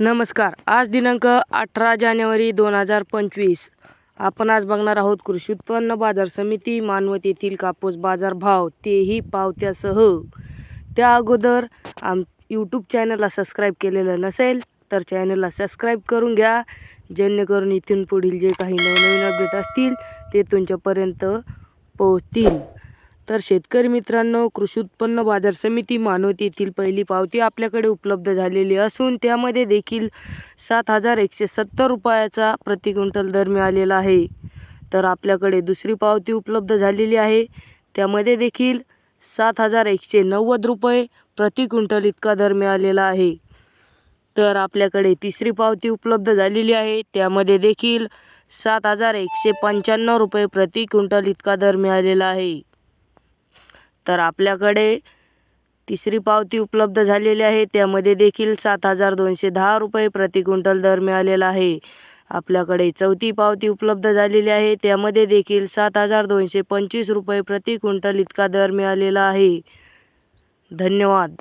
नमस्कार. आज दिनांक अठरा जानेवारी दोन हजार पंचवीस. आपण आज बघणार आहोत कृषी उत्पन्न बाजार समिती मानवत येथील कापूस बाजारभाव तेही पावत्यासह. त्या अगोदर आम यूट्यूब चॅनलला सबस्क्राईब केलेलं नसेल तर चॅनलला सबस्क्राईब करून घ्या. जेणेकरून इथून पुढील जे काही नवनवीन अपडेट असतील ते तुमच्यापर्यंत पोहोचतील. तर शेतकरी मित्रांनो कृषी उत्पन्न बाजार समिती मानवतेतील पहिली पावती आपल्याकडे उपलब्ध झालेली असून त्यामध्ये देखील सात हजार एकशे सत्तर रुपयाचा प्रति क्विंटल दर मिळालेला आहे. तर आपल्याकडे दुसरी पावती उपलब्ध झालेली आहे. त्यामध्ये देखील सात हजार एकशे नव्वद रुपये प्रति क्विंटल इतका दर मिळालेला आहे. तर आपल्याकडे तिसरी पावती उपलब्ध झालेली आहे. त्यामध्ये देखील सात हजार एकशे पंच्याण्णव रुपये प्रति क्विंटल इतका दर मिळालेला आहे. तर आपल्याकडे तिसरी पावती उपलब्ध झालेली आहे. त्यामध्ये देखील सात हजार दोनशे दहा रुपये प्रति क्विंटल दर मिळालेला आहे. आपल्याकडे चौथी पावती उपलब्ध झालेली आहे. त्यामध्ये देखील सात हजार दोनशे पंचवीस रुपये प्रति क्विंटल इतका दर मिळालेला आहे. धन्यवाद.